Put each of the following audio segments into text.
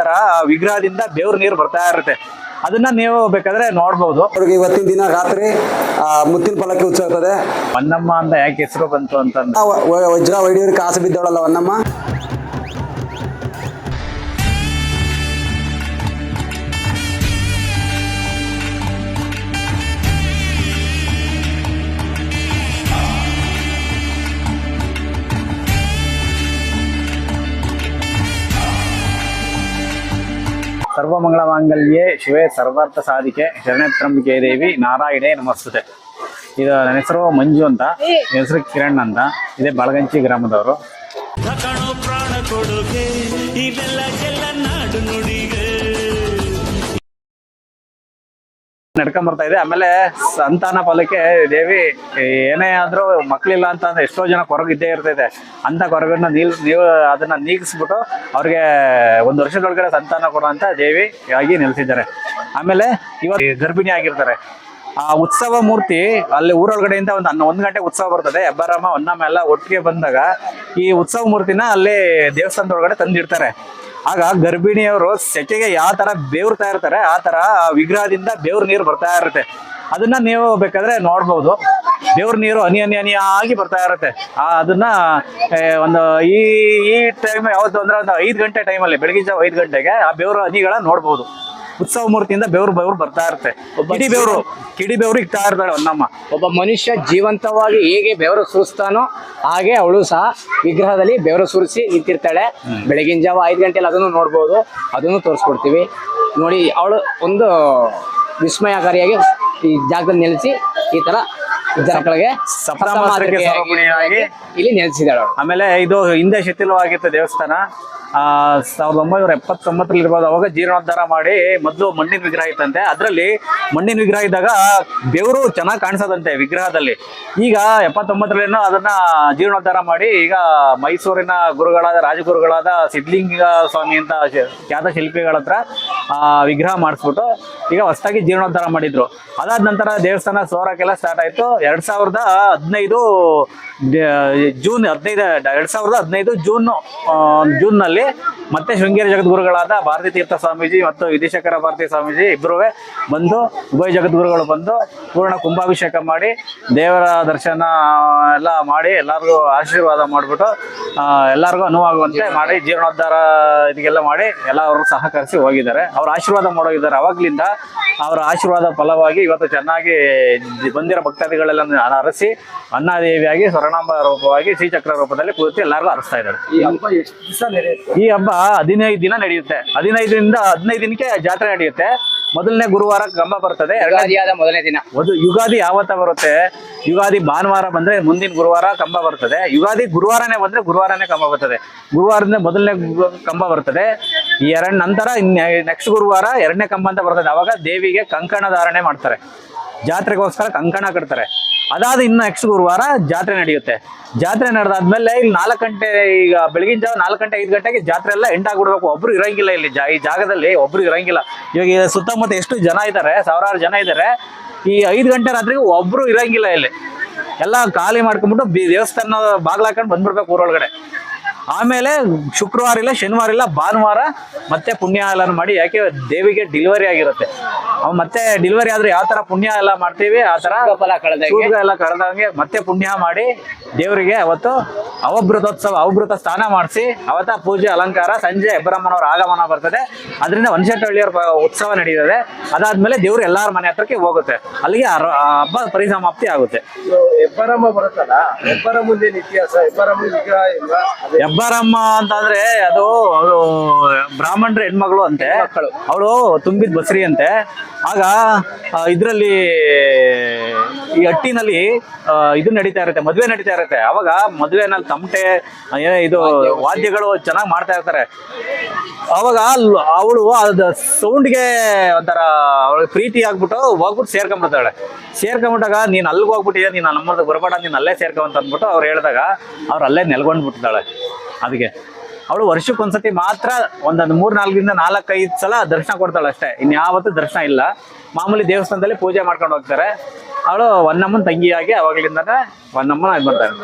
ತರ ವಿಗ್ರಹದಿಂದ ದೇವ್ರ ನೀರು ಬರ್ತಾ ಇರುತ್ತೆ. ಅದನ್ನ ನೀವು ಬೇಕಾದ್ರೆ ನೋಡ್ಬೋದು. ಅವ್ರಿಗೆ ಇವತ್ತಿನ ದಿನ ರಾತ್ರಿ ಆ, ಮುತ್ತಿನ ಫಲಕ್ಕೆ ಉತ್ಸವ ಇರ್ತದೆ. ಹೊನ್ನಮ್ಮ ಅಂತ ಯಾಕೆ ಹೆಸರು ಬಂತು ವ- ವಜ್ರ ವೈಡಿಯೂರಿಗೆ ಕಾಸು ಬಿದ್ದವಳಲ್ಲ ಹೊನ್ನಮ್ಮ ಸರ್ವಮಂಗಳ ಮಾಂಗಲ್ಯೇ ಶಿವೇ ಸರ್ವಾರ್ಥ ಸಾಧಿಕೆ ಶರಣತ್ರಂಬಿಕೆ ದೇವಿ, ನಾರಾಯಣೇ ನಮಸ್ತೆ ಇದು ನನ್ನ ಹೆಸರು ಮಂಜು ಅಂತ. ಹೆಸರು ಕಿರಣ್ ಅಂತ. ಇದೇ ಬಳಗಂಚಿ ಗ್ರಾಮದವರು. ಪ್ರಾಣ ಕೊಡುಗೆ ಜಲ್ಲ ನಾಡು. ನಡ್ಕೊಂಡ್ ಬರ್ತಾ ಇದೆ. ಆಮೇಲೆ ಸಂತಾನ ಫಲಕ್ಕೆ ದೇವಿ, ಏನೇ ಆದ್ರೂ ಮಕ್ಳಿಲ್ಲ ಅಂತ ಅಂದ್ರೆ ಎಷ್ಟೋ ಜನ ಕೊರಗಿದ್ದೇ ಇರ್ತೈತೆ. ಅಂತ ಕೊರಗನ್ನ ನೀಲ್, ನೀವು ಅದನ್ನ ನೀಗಿಸ್ಬಿಟ್ಟು ಅವ್ರಿಗೆ ಒಂದು ವರ್ಷದೊಳಗಡೆ ಸಂತಾನ ಕೊಡೋ ಅಂತ ದೇವಿ ಆಗಿ ನೆಲೆಸಿದ್ದಾರೆ. ಆಮೇಲೆ ಇವತ್ತು ಗರ್ಭಿಣಿ ಆಗಿರ್ತಾರೆ. ಆ ಉತ್ಸವ ಮೂರ್ತಿ ಅಲ್ಲಿ ಊರೊಳಗಡೆಯಿಂದ ಒಂದು ಹನ್ನ, ಒಂದು ಗಂಟೆ ಉತ್ಸವ ಬರ್ತದೆ. ಹೆಬ್ಬಾರಮ್ಮ ಹೊನ್ನಮ್ಮ ಎಲ್ಲ ಒಟ್ಟಿಗೆ ಬಂದಾಗ ಈ ಉತ್ಸವ ಮೂರ್ತಿನ ಅಲ್ಲಿ ದೇವಸ್ಥಾನದೊಳಗಡೆ ತಂದಿಡ್ತಾರೆ. ಆಗ ಗರ್ಭಿಣಿಯವರು ಸೆಕೆಗೆ ಯಾವ ತರ ಬೇವ್ರ್ತಾ ಇರ್ತಾರೆ, ಆ ತರ ವಿಗ್ರಹದಿಂದ ಬೇವ್ರ ನೀರು ಬರ್ತಾ ಇರುತ್ತೆ. ಅದನ್ನ ನೀವು ಬೇಕಾದ್ರೆ ನೋಡ್ಬೋದು. ದೇವ್ರ ನೀರು ಹನಿ ಹನಿ ಆಗಿ ಬರ್ತಾ ಇರುತ್ತೆ. ಆ, ಅದನ್ನ ಒಂದು ಈ ಈ ಟೈಮ್ ಯಾವತ್ತು ಅಂದ್ರೆ ಒಂದು ಐದು ಗಂಟೆ ಟೈಮಲ್ಲಿ ಬೆಳಗಿನ ಜಾವ ಐದು ಗಂಟೆಗೆ ಆ ಬೇವ್ರ ಹನಿಗಳ ನೋಡ್ಬೋದು. ಉತ್ಸವ ಮೂರ್ತಿಯಿಂದ ಬೆವರು ಬೆವರು ಬರ್ತಾ ಇರುತ್ತೆ. ಕಿಡಿ ಬೆವರು ಕಿಡಿ ಬೆವರು ಇಕ್ತಾ ಇರ್ತಾಳೆ ಹೊನ್ನಮ್ಮ ಒಬ್ಬ ಮನುಷ್ಯ ಜೀವಂತವಾಗಿ ಹೇಗೆ ಬೆವರು ಸುರಿಸ್ತಾನೋ ಹಾಗೆ ಅವಳು ಸಹ ವಿಗ್ರಹದಲ್ಲಿ ಬೆವರು ಸುರಿಸಿ ನಿಂತಿರ್ತಾಳೆ. ಬೆಳಗಿನ ಜಾವ ಐದು ಗಂಟೆಯಲ್ಲಿ ಅದನ್ನು ನೋಡ್ಬೋದು. ಅದನ್ನು ತೋರಿಸ್ಕೊಡ್ತೀವಿ. ನೋಡಿ ಅವಳು ಒಂದು ವಿಸ್ಮಯಕಾರಿಯಾಗಿ ಈ ಜಾಗದಲ್ಲಿ ನೆಲೆಸಿ ಈ ತರ ಜನಗಳಿಗೆ ಇಲ್ಲಿ ನೆಲೆಸಿದಾಳೆ ಅವಳು. ಆಮೇಲೆ ಇದು ಹಿಂದೆ ಶಿಥಿಲವಾಗಿತ್ತು ದೇವಸ್ಥಾನ. ಆ ಸಾವಿರದ ಒಂಬೈನೂರ ಎಪ್ಪತ್ತೊಂಬತ್ತರಲ್ಲಿ ಇರ್ಬೋದು ಅವಾಗ ಜೀರ್ಣೋದ್ಧಾರ ಮಾಡಿ ಮೊದಲು ಮಣ್ಣಿನ ವಿಗ್ರಹ ಇತ್ತಂತೆ. ಅದರಲ್ಲಿ ಮಣ್ಣಿನ ವಿಗ್ರಹ ಇದ್ದಾಗ ಬೆವರು ಚೆನ್ನಾಗಿ ಕಾಣಿಸೋದಂತೆ ವಿಗ್ರಹದಲ್ಲಿ. ಈಗ ಎಪ್ಪತ್ತೊಂಬತ್ತರಲ್ಲೇನೋ ಅದನ್ನ ಜೀರ್ಣೋದ್ಧಾರ ಮಾಡಿ ಈಗ ಮೈಸೂರಿನ ಗುರುಗಳಾದ ರಾಜಗುರುಗಳಾದ ಸಿದ್ಧಲಿಂಗ ಸ್ವಾಮಿ ಅಂತ ಖ್ಯಾತ ಶಿಲ್ಪಿಗಳ ಹತ್ರ ಆ ವಿಗ್ರಹ ಮಾಡಿಸ್ಬಿಟ್ಟು ಈಗ ಹೊಸದಾಗಿ ಜೀರ್ಣೋದ್ಧಾರ ಮಾಡಿದ್ರು. ಅದಾದ ನಂತರ ದೇವಸ್ಥಾನ ಸೋರಕ್ಕೆಲ್ಲ ಸ್ಟಾರ್ಟ್ ಆಯ್ತು. ಎರಡ್ ಸಾವಿರದ ಹದಿನೈದು ಜೂನ್ ಹದಿನೈದು, ಎರಡ್ ಸಾವಿರದ ಹದಿನೈದು ಜೂನ್ ಜೂನ್ನಲ್ಲಿ ಮತ್ತೆ ಶೃಂಗೇರಿ ಜಗದ್ಗುರುಗಳಾದ ಭಾರತೀ ತೀರ್ಥ ಸ್ವಾಮೀಜಿ ಮತ್ತು ವಿದೇಶಕರ ಭಾರತಿ ಸ್ವಾಮೀಜಿ ಇಬ್ಬರೂ ಬಂದು, ಉಭಯ ಜಗದ್ಗುರುಗಳು ಬಂದು ಪೂರ್ಣ ಕುಂಭಾಭಿಷೇಕ ಮಾಡಿ, ದೇವರ ದರ್ಶನ ಎಲ್ಲ ಮಾಡಿ, ಎಲ್ಲರಿಗೂ ಆಶೀರ್ವಾದ ಮಾಡಿಬಿಟ್ಟು ಎಲ್ಲರಿಗೂ ಅನುವಾಗುವಂತೆ ಮಾಡಿ, ಜೀರ್ಣೋದ್ಧಾರ ಇದಕ್ಕೆಲ್ಲ ಮಾಡಿ ಎಲ್ಲ ಸಹಕರಿಸಿ ಹೋಗಿದ್ದಾರೆ. ಅವ್ರ ಆಶೀರ್ವಾದ ಮಾಡೋಗಿದ್ದಾರೆ. ಅವಾಗ್ಲಿಂದ ಅವರ ಆಶೀರ್ವಾದ ಫಲವಾಗಿ ಇವತ್ತು ಚೆನ್ನಾಗಿ ಬಂದಿರೋ ಬಂದಿರೋ ಭಕ್ತಾದಿಗಳೆಲ್ಲ ಅರಸಿ ಅನ್ನಾದೇವಿಯಾಗಿ ಸ್ವರ್ಣಾಂಬ ರೂಪವಾಗಿ ಶ್ರೀಚಕ್ರ ರೂಪದಲ್ಲಿ ಕೂತಿ ಎಲ್ಲರಿಗೂ ಅರಸ್ತಾ ಇದ್ದಾರೆ. ಈ ಹಬ್ಬ ಹದಿನೈದು ದಿನ ನಡೆಯುತ್ತೆ. ಹದಿನೈದರಿಂದ ಹದಿನೈದು ದಿನಕ್ಕೆ ಜಾತ್ರೆ ನಡೆಯುತ್ತೆ. ಮೊದಲನೇ ಗುರುವಾರ ಕಂಬ ಬರ್ತದೆ. ಮೊದಲನೇ ದಿನ. ಒಂದು ಯುಗಾದಿ ಯಾವತ್ತ ಬರುತ್ತೆ? ಯುಗಾದಿ ಭಾನುವಾರ ಬಂದ್ರೆ ಮುಂದಿನ ಗುರುವಾರ ಕಂಬ ಬರ್ತದೆ. ಯುಗಾದಿ ಗುರುವಾರನೇ ಬಂದ್ರೆ ಗುರುವಾರನೇ ಕಂಬ ಬರ್ತದೆ. ಗುರುವಾರದಿಂದ ಮೊದಲನೇ ಕಂಬ ಬರ್ತದೆ. ಎರಡ್ ನಂತರ ನೆಕ್ಸ್ಟ್ ಗುರುವಾರ ಎರಡನೇ ಕಂಬ ಅಂತ ಬರ್ತದೆ. ಅವಾಗ ದೇವಿಗೆ ಕಂಕಣ ಧಾರಣೆ ಮಾಡ್ತಾರೆ. ಜಾತ್ರೆಗೋಸ್ಕರ ಕಂಕಣ ಕಟ್ತಾರೆ. ಅದಾದ ಇನ್ನು ನೆಕ್ಸ್ಟ್ ಗುರುವಾರ ಜಾತ್ರೆ ನಡೆಯುತ್ತೆ. ಜಾತ್ರೆ ನಡೆದಾದ್ಮೇಲೆ ಇಲ್ಲಿ ನಾಲ್ಕು ಗಂಟೆ ಈಗ ಬೆಳಗಿನ ಜಾವ ನಾಲ್ಕು ಗಂಟೆ ಐದು ಗಂಟೆಗೆ ಜಾತ್ರೆ ಎಲ್ಲ ಎಂಡ್ ಆಗ್ಬಿಡ್ಬೇಕು ಒಬ್ರು ಇರಂಗಿಲ್ಲ ಇಲ್ಲಿ ಈ ಜಾಗದಲ್ಲಿ ಒಬ್ರು ಇರಂಗಿಲ್ಲ. ಇವಾಗ ಸುತ್ತಮುತ್ತ ಎಷ್ಟು ಜನ ಇದ್ದಾರೆ, ಸಾವಿರಾರು ಜನ ಇದ್ದಾರೆ. ಈ ಐದು ಗಂಟೆ ರಾತ್ರಿಗೆ ಒಬ್ರು ಇರಂಗಿಲ್ಲ ಇಲ್ಲಿ. ಎಲ್ಲ ಖಾಲಿ ಮಾಡ್ಕೊಂಡ್ಬಿಟ್ಟು ದೇವಸ್ಥಾನ ಬಾಗ್ಲ ಹಾಕೊಂಡು ಬಂದ್ಬಿಡ್ಬೇಕು ಊರೊಳಗಡೆ. ಆಮೇಲೆ ಶುಕ್ರವಾರ ಇಲ್ಲ ಶನಿವಾರ ಇಲ್ಲ ಭಾನುವಾರ ಮತ್ತೆ ಪುಣ್ಯ ಎಲ್ಲ ಮಾಡಿ ಯಾಕೆ ದೇವಿಗೆ ಡಿಲಿವರಿ ಆಗಿರುತ್ತೆ. ಅವ್ ಮತ್ತೆ ಡಿಲಿವರಿ ಆದ್ರೆ ಯಾವ ತರ ಪುಣ್ಯ ಎಲ್ಲ ಮಾಡ್ತೀವಿ ಆ ತರ ಎಲ್ಲ ಕಳೆದಂಗೆ ಮತ್ತೆ ಪುಣ್ಯ ಮಾಡಿ ದೇವರಿಗೆ ಅವತ್ತು ಅವಭೃತೋತ್ಸವ ಅವಭೃತ ಸ್ನಾನ ಮಾಡಿಸಿ ಅವತ್ತ ಪೂಜೆ ಅಲಂಕಾರ ಸಂಜೆ ಹೆಬ್ಬರಮ್ಮನವರ ಆಗಮನ ಬರ್ತದೆ. ಅದರಿಂದ ಒನಶೆಟ್ಟಹಳ್ಳಿಯವರ ಪ- ಉತ್ಸವ ನಡೀತದೆ. ಅದಾದ್ಮೇಲೆ ದೇವ್ರು ಎಲ್ಲಾರ ಮನೆ ಹತ್ರಕ್ಕೆ ಹೋಗುತ್ತೆ. ಅಲ್ಲಿಗೆ ಹಬ್ಬ ಪರಿಸಮಾಪ್ತಿ ಆಗುತ್ತೆ. ಹೆಬ್ಬರಮ್ಮ ಬರುತ್ತಲ್ಲ? ಹೆಬ್ಬರಮ್ಮಂದೇನು ಇತಿಹಾಸ? ಹೆಬ್ಬರಮ್ಮ ವಿಗ್ರಹ ಇಲ್ಲ ಅಂತ ಅಂತಂದ್ರೆ ಅದು ಅವರು ಬ್ರಾಹ್ಮಣರ ಹೆಣ್ಮಗಳು ಅಂತೆ. ಅವಳು ತುಂಬಿದ ಬಸ್ರಿ ಅಂತೆ. ಆಗ ಇದರಲ್ಲಿ ಈ ಹಟ್ಟಿನಲ್ಲಿ ಇದು ನಡೀತಾ ಇರುತ್ತೆ ಮದ್ವೆ ನಡೀತಾ ಇರುತ್ತೆ. ಅವಾಗ ಮದುವೆನಲ್ಲಿ ತಮಟೆ ಇದು ವಾದ್ಯಗಳು. ಚೆನ್ನಾಗಿ ಮಾಡ್ತಾ ಇರ್ತಾರೆ. ಅವಾಗ ಅವಳು ಅದ ಸೌಂಡ್ಗೆ ಒಂಥರ ಅವಳಿಗೆ ಪ್ರೀತಿ ಆಗ್ಬಿಟ್ಟು ಹೋಗ್ಬಿಟ್ಟು ಸೇರ್ಕೊಂಡ್ಬಿಡ್ತಾಳೆ ಸೇರ್ಕೊಂಡ್ಬಿಟ್ಟಾಗ ನೀನ್ ಅಲ್ಲಿಗೆ ಹೋಗ್ಬಿಟ್ಟಿದ್ಯಾ? ನೀನು ನಮ್ಮದು ಬರಬೇಡ ನೀನು ಅಲ್ಲೇ ಸೇರ್ಕೊಂತ ಅಂದ್ಬಿಟ್ಟು ಅವ್ರು ಹೇಳಿದಾಗ ಅವ್ರು ಅಲ್ಲೇ ನೆಲ್ಕೊಂಡ್ಬಿಟ್ಟಿದ್ದಾಳೆ ಅದಕ್ಕೆ. ಅವಳು ವರ್ಷಕ್ಕೊಂದ್ಸತಿ ಮಾತ್ರ ಒಂದೊಂದು ಮೂರ್ ನಾಲ್ಕರಿಂದ ನಾಲ್ಕೈದು ಸಲ ದರ್ಶನ ಕೊಡ್ತಾಳೆ ಅಷ್ಟೇ ಇನ್ಯಾವತ್ತೂ ದರ್ಶನ ಇಲ್ಲ. ಮಾಮೂಲಿ ದೇವಸ್ಥಾನದಲ್ಲಿ ಪೂಜೆ ಮಾಡ್ಕೊಂಡು ಹೋಗ್ತಾರೆ. ಅವಳು ಒನ್ನಮ್ಮನ ತಂಗಿಯಾಗಿ ಅವಾಗ್ಲಿಂದಾನೆ ಒನ್ನಮ್ಮನ ಇದು ಮಾಡ್ತಾರೆ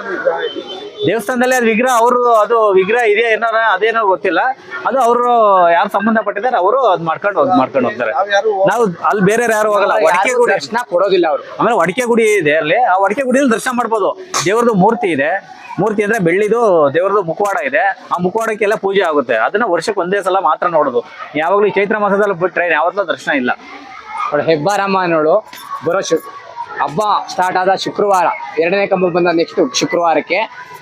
ದೇವಸ್ಥಾನದಲ್ಲಿ ಅದು ವಿಗ್ರಹ ಅವರು ಅದು ವಿಗ್ರಹ ಇದೆಯಾ ಏನಾರ ಅದೇನೋ ಗೊತ್ತಿಲ್ಲ. ಅದು ಅವರು ಯಾರು ಸಂಬಂಧಪಟ್ಟಿದ್ದಾರೆ ಅವರು ಅದ್ ಮಾಡ್ಕೊಂಡು ಹೋಗ್ ಮಾಡ್ಕೊಂಡು ಹೋಗ್ತಾರೆ. ನಾವ್ ಅಲ್ಲಿ ಬೇರೆ ಯಾರು ಹೋಗಲ್ಲ. ಯಾರಿಗೂ ಗುಡಿ ದರ್ಶನ ಕೊಡೋದಿಲ್ಲ ಅವರು. ಆಮೇಲೆ ಒಡಕೆ ಗುಡಿ ಇದೆ ಅಲ್ಲಿ. ಆ ಒಡಕೆ ಗುಡಿಯಲ್ಲಿ ದರ್ಶನ ಮಾಡ್ಬೋದು. ದೇವ್ರದ್ದು ಮೂರ್ತಿ ಇದೆ. ಮೂರ್ತಿ ಅಂದ್ರೆ ಬೆಳ್ಳಿದು ದೇವ್ರದ್ದು ಮುಖವಾಡ ಇದೆ. ಆ ಮುಖವಾಡಕ್ಕೆಲ್ಲ ಪೂಜೆ ಆಗುತ್ತೆ. ಅದನ್ನ ವರ್ಷಕ್ಕೆ ಒಂದೇ ಸಲ ಮಾತ್ರ ನೋಡೋದು. ಯಾವಾಗ್ಲೂ ಚೈತ್ರ ಮಾಸದಲ್ಲಿ ಬಿಟ್ರೆ ಯಾವತ್ತೂ ದರ್ಶನ ಇಲ್ಲ. ಅವಳು ಹೆಬ್ಬಾರಮ್ಮ ಅನ್ನೋಳು ಬರೋ ಶು ಹಬ್ಬ ಸ್ಟಾರ್ಟ್ ಆದ ಶುಕ್ರವಾರ. ಎರಡನೇ ಕಂಬ ಬಂದ ನೆಕ್ಸ್ಟ್ ಶುಕ್ರವಾರಕ್ಕೆ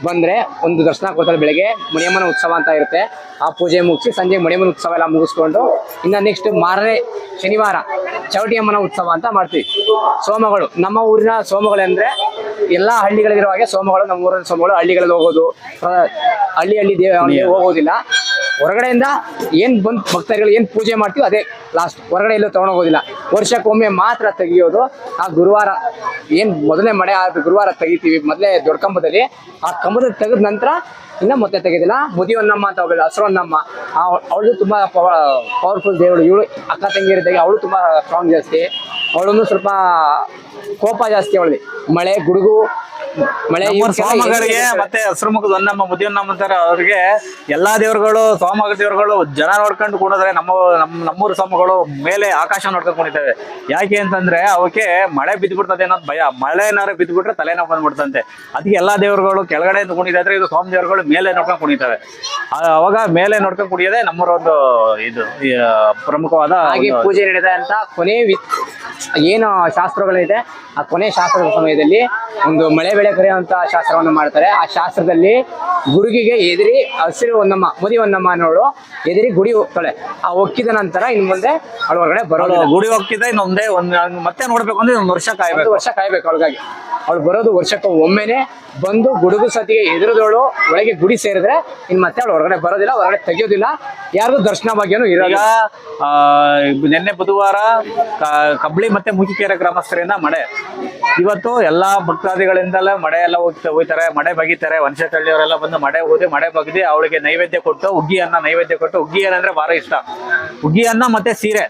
ಬಂದ್ರೆ ಒಂದು ದರ್ಶನ ಕೊಡ್ತಾರೆ ಬೆಳಗ್ಗೆ. ಮುನಿಯಮ್ಮನ ಉತ್ಸವ ಅಂತ ಇರುತ್ತೆ. ಆ ಪೂಜೆ ಮುಗಿಸಿ ಸಂಜೆ ಮುನಿಯಮ್ಮನ ಉತ್ಸವ ಎಲ್ಲ ಮುಗಿಸ್ಕೊಂಡು ಇನ್ನು ನೆಕ್ಸ್ಟ್ ಮಾರನೇ ಶನಿವಾರ ಚೌಟಿಯಮ್ಮನ ಉತ್ಸವ ಅಂತ ಮಾಡ್ತೀವಿ. ಸೋಮಗಳು ನಮ್ಮ ಊರಿನ ಸೋಮಗಳು ಅಂದ್ರೆ ಎಲ್ಲಾ ಹಳ್ಳಿಗಳಿರೋ ಹಾಗೆ ಸೋಮಗಳು ನಮ್ಮ ಊರಿನ ಸೋಮಗಳು ಹಳ್ಳಿಗಳಲ್ಲಿ ಹೋಗೋದು. ಹಳ್ಳಿ ಹಳ್ಳಿ ದೇವ ಹೋಗೋದಿಲ್ಲ. ಹೊರಗಡೆಯಿಂದ ಏನು ಬಂದು ಭಕ್ತರುಗಳು ಏನು ಪೂಜೆ ಮಾಡ್ತೀವಿ ಅದೇ ಲಾಸ್ಟ್ ಹೊರಗಡೆ ಎಲ್ಲೂ ತಗೊಂಡೋಗೋದಿಲ್ಲ ವರ್ಷಕ್ಕೊಮ್ಮೆ ಮಾತ್ರ ತೆಗಿಯೋದು. ಆ ಗುರುವಾರ ಏನು ಮೊದಲನೇ ಮಳೆ ಆದ ಗುರುವಾರ ತೆಗಿತೀವಿ. ಮೊದಲೇ ದೊಡ್ಡ ಕಂಬದಲ್ಲಿ ಆ ಕಂಬದ ತೆಗೆದ ನಂತರ ಇನ್ನ ಮತ್ತೆ ತೆಗೆದಿಲ್ಲ. ಮುದಿಯೊನ್ನಮ್ಮ ಅಂತ ಹೋಗಿಲ್ಲ ಹಸ್ರೊನ್ನಮ್ಮ ಅವಳು ತುಂಬಾ ಪವರ್ಫುಲ್ ದೇವಳು. ಇವಳು ಅಕ್ಕ ತಂಗಿರಿದ್ದಾಗೆ ಅವಳು ತುಂಬಾ ಸ್ಟ್ರಾಂಗ್ ಜಾಸ್ತಿ. ಅವಳನ್ನು ಸ್ವಲ್ಪ ಕೋಪ ಜಾಸ್ತಿ ಅವಳಿಗೆ. ಮಳೆ ಗುಡುಗು ಮಳೆ ಸೋಮಗಳಿಗೆ ಮತ್ತೆ ಹಸಿರು ಮುಖದ ಮುದಿಯನ್ನಮ್ಮ ಅಂತಾರೆ ಅವ್ರಿಗೆ ಎಲ್ಲಾ ದೇವರುಗಳು ಸೋಮಗ ದೇವರುಗಳು ಜನ ನೋಡ್ಕೊಂಡು ಕೂಡಿದ್ರೆ ನಮ್ಮ ನಮ್ಮ ನಮ್ಮೂರು ಸೋಮಗಳು ಮೇಲೆ ಆಕಾಶ ನೋಡ್ಕೊಂಡು ಕುಣಿತವೆ ಯಾಕೆ ಅಂತಂದ್ರೆ ಅವಕ್ಕೆ ಮಳೆ ಬಿದ್ದ್ಬಿಡ್ತದೆ ಅನ್ನೋದು ಭಯ. ಮಳೆ ಏನಾದ್ರು ಬಿದ್ದ್ಬಿಟ್ರೆ ತಲೆನೋವು ಬಂದ್ಬಿಡ್ತಂತೆ. ಅದಕ್ಕೆ ಎಲ್ಲಾ ದೇವರುಗಳು ಕೆಳಗಡೆ ಕುಣಿತಾದ್ರೆ ಇದು ಸೋಮ ದೇವರುಗಳು ಮೇಲೆ ನೋಡ್ಕೊಂಡು ಕುಣಿತವೆ ಅವಾಗ ಮೇಲೆ ನೋಡ್ಕೊಂಡು ಕುಡಿಯೋದೇ ನಮ್ಮೂರ ಒಂದು ಇದು ಪ್ರಮುಖವಾದ ಪೂಜೆ ನಡೆದ ಅಂತ ಕೊನೆ ವಿ- ಏನು ಶಾಸ್ತ್ರಗಳಿದೆ? ಆ ಕೊನೆ ಶಾಸ್ತ್ರದ ಸಮಯದಲ್ಲಿ ಒಂದು ಮಳೆ ಬೆಳೆ ಕರೆಯುವಂತ ಶಾಸ್ತ್ರವನ್ನು ಮಾಡ್ತಾರೆ. ಆ ಶಾಸ್ತ್ರದಲ್ಲಿ ಗುರುಗಿಗೆ ಎದುರಿ ಹಸಿರು ಒಂದಮ್ಮ ಮುದಿ ಒಂದಮ್ಮ ಅನ್ನೋಳು ಎದುರಿ ಗುಡಿ ಹೋಗ್ತಾಳೆ. ಆ ಒಕ್ಕಿದ ನಂತರ ಇನ್ ಮುಂದೆ ಅವಳ ಹೊರಗಡೆ ಬರೋದು ಗುಡಿ ಹೋಗ್ತಿದ್ದ ಇನ್ನೊಂದೇ ಒಂದ್ ಮತ್ತೆ ನೋಡ್ಬೇಕು ಅಂದ್ರೆ ಒಂದು ವರ್ಷ ಕಾಯ್ಬೇಕು. ವರ್ಷ ಕಾಯ್ಬೇಕು ಅವಳಿಗಾಗಿ. ಅವಳು ಬರೋದು ವರ್ಷಕ್ಕೆ ಒಮ್ಮೆನೆ ಬಂದು ಗುಡುಗು ಸತಿಗೆ ಎದುರುದವಳು ಒಳಗೆ ಗುಡಿ ಸೇರಿದ್ರೆ ಇನ್ ಮತ್ತೆ ಅವಳು ಹೊರಗಡೆ ಬರೋದಿಲ್ಲ ಹೊರಗಡೆ ತೆಗಿಯೋದಿಲ್ಲ. ಯಾರಿಗೂ ದರ್ಶನ ಭಾಗ್ಯನೂ ಇರೋಲ್ಲ ಆ, ನಿನ್ನೆ ಬುಧವಾರ ಕಬ್ಳಿ ಮತ್ತೆ ಮುಖಿಕೆರೆ ಗ್ರಾಮಸ್ಥರಿಂದ ಮಳೆ. ಇವತ್ತು ಎಲ್ಲಾ ಭಕ್ತಾದಿಗಳಿಂದಲೇ ಮಳೆ ಎಲ್ಲ ಹೋಗ್ತಾ ಹೋಗ್ತಾರೆ ಮಳೆ ಬಗಿತಾರೆ. ವಂಶತಳ್ಳಿಯವರೆಲ್ಲ ಬಂದು ಮಳೆ ಹೋಗಿ ಮಳೆ ಬಗ್ದಿ ಅವಳಿಗೆ ನೈವೇದ್ಯ ಕೊಟ್ಟು ಉಗ್ಗಿ ಅನ್ನ ನೈವೇದ್ಯ ಕೊಟ್ಟು ಉಗ್ಗಿ ಏನಂದ್ರೆ ಬಹಳ ಇಷ್ಟ. ಉಗ್ಗಿ ಅನ್ನ ಮತ್ತೆ ಸೀರೆ.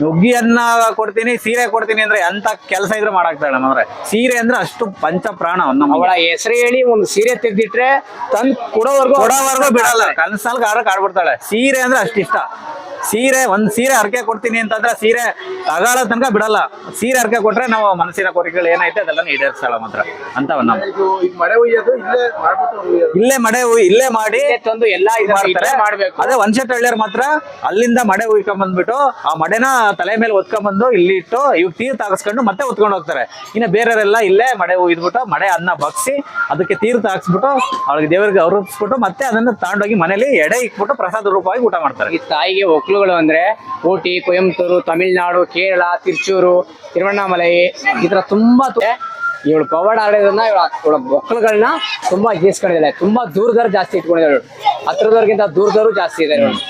ಉಗ್ಗಿ ಅನ್ನ ಕೊಡ್ತೀನಿ ಸೀರೆ ಕೊಡ್ತೀನಿ ಅಂದ್ರೆ ಎಂತ ಕೆಲಸ ಇದ್ರೆ ಮಾಡಾಕ್ತಾಳೆ ಅಂದ್ರೆ ಸೀರೆ ಅಂದ್ರೆ ಅಷ್ಟು ಪಂಚ ಪ್ರಾಣ ಅವಳ ಹೆಸರು ಹೇಳಿ ಒಂದು ಸೀರೆ ತೆಗ್ದಿಟ್ರೆ ತಂದ್ ಕೊಡೋವರೆಗೂ ಕೊಡೋವರೆಗೂ ಬಿಡಲ್ಲ. ಕನ್ಸಲ್ ಆಡಕ್ ಆಡ್ಬಿಡ್ತಾಳೆ ಸೀರೆ ಅಂದ್ರೆ ಅಷ್ಟಿಷ್ಟ ಸೀರೆ ಒಂದ್ ಸೀರೆ ಹರಕೆ ಕೊಡ್ತೀನಿ ಅಂತಂದ್ರೆ ಸೀರೆ ತಗೊಳ್ಳೋ ತನಕ ಬಿಡಲ್ಲ. ಸೀರೆ ಹರಕೆ ಕೊಟ್ರೆ ನಾವು ಮನಸ್ಸಿನ ಕೋರಿಕೆಗಳು ಏನೈತೆ ಅದೆಲ್ಲ ಈಡೇರಿಸ್ತಾಳ ಮಾತ್ರ. ಅಂತ ಇಲ್ಲೇ ಮಡೆ ಹುಯ್- ಇಲ್ಲೇ ಮಾಡಿ ತಂದು ಎಲ್ಲಾ ಇದ್ ಮಾಡ್ತಾರೆ. ಮಾಡ್ಬೇಕು. ಅದೇ ವಂಶಟಳ್ಳಿಯರ್ ಮಾತ್ರ ಅಲ್ಲಿಂದ ಮಡೆ ಹುಯ್ಕೊಂಡ್ ಬಂದ್ಬಿಟ್ಟು ಆ ಮಡೆನ ತಲೆ ಮೇಲೆ ಒತ್ಕೊಂಡ್ ಬಂದು ಇಲ್ಲಿ ಇಟ್ಟು ಇವ್ ತೀರ್ ತಾಗಿಸ್ಕೊಂಡು ಮತ್ತೆ ಒತ್ಕೊಂಡು ಹೋಗ್ತಾರೆ. ಇನ್ನ ಬೇರೆಯವರೆಲ್ಲ ಇಲ್ಲೇ ಮಡೆ ಹುಯ್ದ್ಬಿಟ್ಟು ಮಡೆ ಅನ್ನ ಬಗ್ಸಿ ಅದಕ್ಕೆ ತೀರ್ಥ ಹಾಕ್ಸ್ಬಿಟ್ಟು ಅವಳಿಗೆ ದೇವರಿಗೆ ಅರುಪಿಸ್ಬಿಟ್ಟು ಮತ್ತೆ ಅದನ್ನ ತಗೊಂಡೋಗಿ ಮನೇಲಿ ಎಡೆ ಇಕ್ಬಿಟ್ಟು ಪ್ರಸಾದ ರೂಪವಾಗಿ ಊಟ ಮಾಡ್ತಾರೆ. ಈ ತಾಯಿಗೆ ಒಕ್ಲುಗಳು ಅಂದ್ರೆ ಊಟಿ, ಕೊಯಂಬತ್ತೂರು, ತಮಿಳುನಾಡು, ಕೇರಳ, ತಿರುಚೂರು, ತಿರುವಣ್ಣಾಮಲೈ, ಈ ತರ ತುಂಬಾ ಇವಳು ಪವಾಡ ಆಡೋದನ್ನ ಇವಳ ಇವಳ ಒಕ್ಕಲುಗಳನ್ನ ತುಂಬಾ ಗೀಸ್ಕೊಂಡಿದ್ದಾಳೆ ತುಂಬಾ ದೂರದವ್ರು ಜಾಸ್ತಿ ಇಟ್ಕೊಂಡಿದ್ದಾಳೆ ಇವಳು. ಹತ್ರದವ್ರಿಗಿಂತ ದೂರದವರು ಜಾಸ್ತಿ ಇದ್ದಾರೆ ಇವಳು.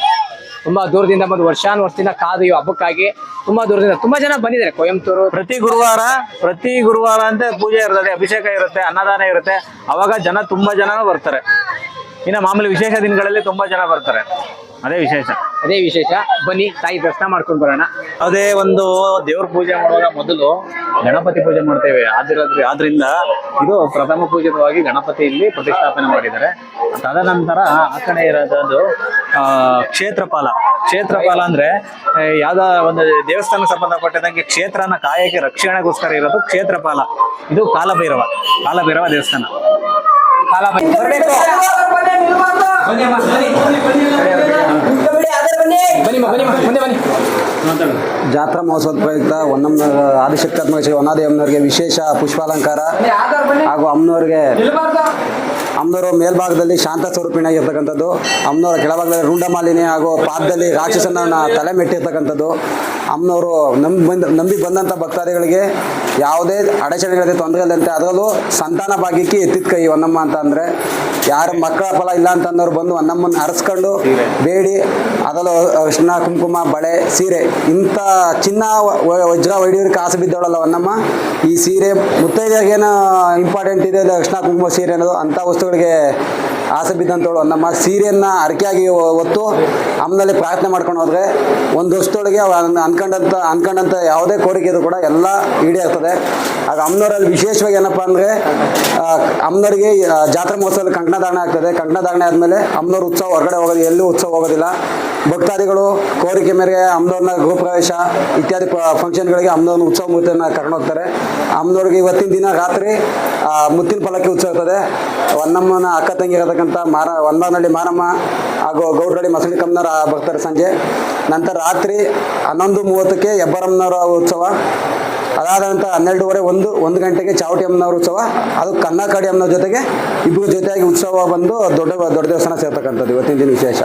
ತುಂಬಾ ದೂರದಿಂದ ಬಂದು ವರ್ಷಾನ್ ವರ್ಷದಿಂದ ಕಾದು ಈ ಹಬ್ಬಕ್ಕಾಗಿ ತುಂಬಾ ದೂರದಿಂದ ತುಂಬಾ ಜನ ಬಂದಿದ್ದಾರೆ ಕೊಯಂಬತ್ತೂರು, ಪ್ರತಿ ಗುರುವಾರ ಪ್ರತಿ ಗುರುವಾರ ಅಂತ ಪೂಜೆ ಇರ್ತದೆ, ಅಭಿಷೇಕ ಇರುತ್ತೆ, ಅನ್ನದಾನ ಇರುತ್ತೆ. ಅವಾಗ ಜನ ತುಂಬಾ ಜನನೂ ಬರ್ತಾರೆ. ಇನ್ನು ಮಾಮೂಲಿ ವಿಶೇಷ ದಿನಗಳಲ್ಲಿ ತುಂಬಾ ಜನ ಬರ್ತಾರೆ. ಅದೇ ವಿಶೇಷ. ಅದೇ ವಿಶೇಷ. ಬನ್ನಿ ತಾಯಿ ದರ್ಶನ ಮಾಡ್ಕೊಂಡು ಬರೋಣ. ಅದೇ ಒಂದು ದೇವ್ರ ಪೂಜೆ ಮಾಡುವಾಗ ಮೊದಲು ಗಣಪತಿ ಪೂಜೆ ಮಾಡ್ತೇವೆ. ಆದಿರಾದ್ರಿ ಆದ್ರಿಂದ ಇದು ಪ್ರಥಮ ಪೂಜಿತವಾಗಿ ಗಣಪತಿ ಇಲ್ಲಿ ಪ್ರತಿಷ್ಠಾಪನೆ ಮಾಡಿದ್ದಾರೆ. ತದನಂತರ ಆ ಕಡೆ ಇರೋದು ಆ, ಕ್ಷೇತ್ರಪಾಲ. ಕ್ಷೇತ್ರಪಾಲ ಅಂದ್ರೆ ಯಾವ ಯಾವ್ದೋ ಒಂದು ದೇವಸ್ಥಾನ ಸಂಬಂಧಪಟ್ಟದಂಗೆ ಕ್ಷೇತ್ರನ ಕಾಯಕ್ಕೆ ರಕ್ಷಣೆಗೋಸ್ಕರ ಇರೋದು ಕ್ಷೇತ್ರಪಾಲ. ಇದು ಕಾಲಭೈರವ. ಕಾಲಭೈರವ ದೇವಸ್ಥಾನ. ಜಾತ್ರಾ ಮಹೋತ್ಸವದ ಪ್ರಯುಕ್ತ ಒಂದಮ್ಮ ಆದಿಶಕ್ತಾತ್ಮಕ ಶ್ರೀ ಒನ್ನಾದಿ ಅಮ್ಮನವರಿಗೆ ವಿಶೇಷ ಪುಷ್ಪಾಲಂಕಾರ. ಹಾಗೂ ಅಮ್ಮನವರಿಗೆ ಅಮ್ಮನವರು ಮೇಲ್ಭಾಗದಲ್ಲಿ ಶಾಂತ ಸ್ವರೂಪಿಣಿಯಾಗಿರ್ತಕ್ಕಂಥದ್ದು ಅಮ್ಮನವರ ಕೆಳಭಾಗದಲ್ಲಿ ರುಂಡಮಾಲಿನಿ ಹಾಗೂ ಪಾದದಲ್ಲಿ ರಾಕ್ಷಸನ ತಲೆ ಮೆಟ್ಟಿರ್ತಕ್ಕಂಥದ್ದು. ಅಮ್ಮನವರು ನಂಬಿ ಬಂದ ನಂಬಿ ಬಂದಂಥ ಭಕ್ತಾದಿಗಳಿಗೆ ಯಾವುದೇ ಅಡಚಣೆಗಳಿದೆ ತೊಂದರೆ ಇಲ್ಲದಂತೆ ಅದರಲ್ಲೂ ಸಂತಾನ ಭಾಗ್ಯಕ್ಕೆ ಎತ್ತಿದ ಕೈ ಹೊನ್ನಮ್ಮ ಅಂತ ಅಂದರೆ ಯಾರ ಮಕ್ಕಳ ಫಲ ಇಲ್ಲ ಅಂತಂದವ್ರು ಬಂದು ಹೊನ್ನಮ್ಮನ ಅರಸ್ಕೊಂಡು ಬೇಡಿ ಅದರಲ್ಲೂ ಅರಿಶಿನ ಕುಂಕುಮ ಬಳೆ ಸೀರೆ ಇಂಥ ಚಿನ್ನ ವಜ್ರ ಒಡಿಯೋರಿಗೆ ಕಾಸು ಬಿದ್ದವಳಲ್ಲ ಒನ್ನಮ್ಮ ಈ ಸೀರೆ ಮುತ್ತೈದೆಯಾಗೇನು ಇಂಪಾರ್ಟೆಂಟ್ ಇದೆ ಅರಿಶಿನ ಕುಂಕುಮ ಸೀರೆ ಅನ್ನೋದು ಅಂಥ ವಸ್ತುಗಳಿಗೆ ಆಸೆ ಬಿದ್ದಂಥವಳು ನಮ್ಮ ಸೀರೆಯನ್ನು ಅರಕೆಯಾಗಿ ಹೊತ್ತು ಅಮ್ಮನಲ್ಲಿ ಪ್ರಾರ್ಥನೆ ಮಾಡ್ಕೊಂಡು ಹೋದ್ರೆ ಒಂದು ವರ್ಷದೊಳಗೆ ಅನ್ಕೊಂಡಂಥ ಅನ್ಕೊಂಡಂಥ ಯಾವುದೇ ಕೋರಿಕೆ ಇದ್ರೂ ಕೂಡ ಎಲ್ಲ ಈಡೇರ್ತದೆ. ಆಗ ಅಮ್ಮನವರಲ್ಲಿ ವಿಶೇಷವಾಗಿ ಏನಪ್ಪ ಅಂದರೆ ಅಮ್ಮನವರಿಗೆ ಜಾತ್ರಾ ಮಹೋತ್ಸವದಲ್ಲಿ ಕಂಕಣಧಾರಣೆ ಆಗ್ತದೆ. ಕಂಕಣಧಾರಣೆ ಆದಮೇಲೆ ಅಮ್ಮನವ್ರ ಉತ್ಸವ ಹೊರಗಡೆ ಹೋಗೋದು, ಎಲ್ಲೂ ಉತ್ಸವ ಹೋಗೋದಿಲ್ಲ. ಭಕ್ತಾದಿಗಳು, ಕೋರಿಕೆ ಮೇರೆಗೆ ಅಮ್ಮನವ್ರನ್ನ ಗೃಹಪ್ರವೇಶ ಇತ್ಯಾದಿ ಫಂಕ್ಷನ್ಗಳಿಗೆ ಅಮ್ಮನವ್ರನ್ನ ಉತ್ಸವ ಮೂರ್ತಿಯನ್ನು ಕರ್ಕೊಂಡು ಹೋಗ್ತಾರೆ. ಅಮ್ಮನವ್ರಿಗೆ ಇವತ್ತಿನ ದಿನ ರಾತ್ರಿ ಮುತ್ತಿನ ಫಲಕ್ಕೆ ಉತ್ಸವ ಇರ್ತದೆ. ಹೊನ್ನಮ್ಮನ ಅಕ್ಕ ತಂಗಿ ಇರತಕ್ಕಂಥ ಮಾರ ಹೊನ್ಬಾರ್ನಹಳ್ಳಿ ಮಾರಮ್ಮ ಹಾಗೂ ಗೌಡ್ರಳ್ಳಿ ಮಸಳಿ ಕಮ್ಮನವ್ರ ಬರ್ತಾರೆ ಸಂಜೆ. ನಂತರ ರಾತ್ರಿ ಹನ್ನೊಂದು ಮೂವತ್ತಕ್ಕೆ ಹೆಬ್ಬರಮ್ಮನವರ ಉತ್ಸವ. ಅದಾದ ನಂತರ ಹನ್ನೆರಡೂವರೆ ಒಂದು ಒಂದು ಗಂಟೆಗೆ ಚಾವಟಿ ಅಮ್ಮನವ್ರ ಉತ್ಸವ. ಅದು ಕನ್ನಕಾಡಿ ಅಮ್ಮನವ್ರ ಜೊತೆಗೆ ಇಬ್ಬರು ಜೊತೆಯಾಗಿ ಉತ್ಸವ ಬಂದು ದೊಡ್ಡ ದೊಡ್ಡ ದೇವಸ್ಥಾನ ಸೇರ್ತಕ್ಕಂಥದ್ದು ಇವತ್ತಿನ ದಿನ ವಿಶೇಷ.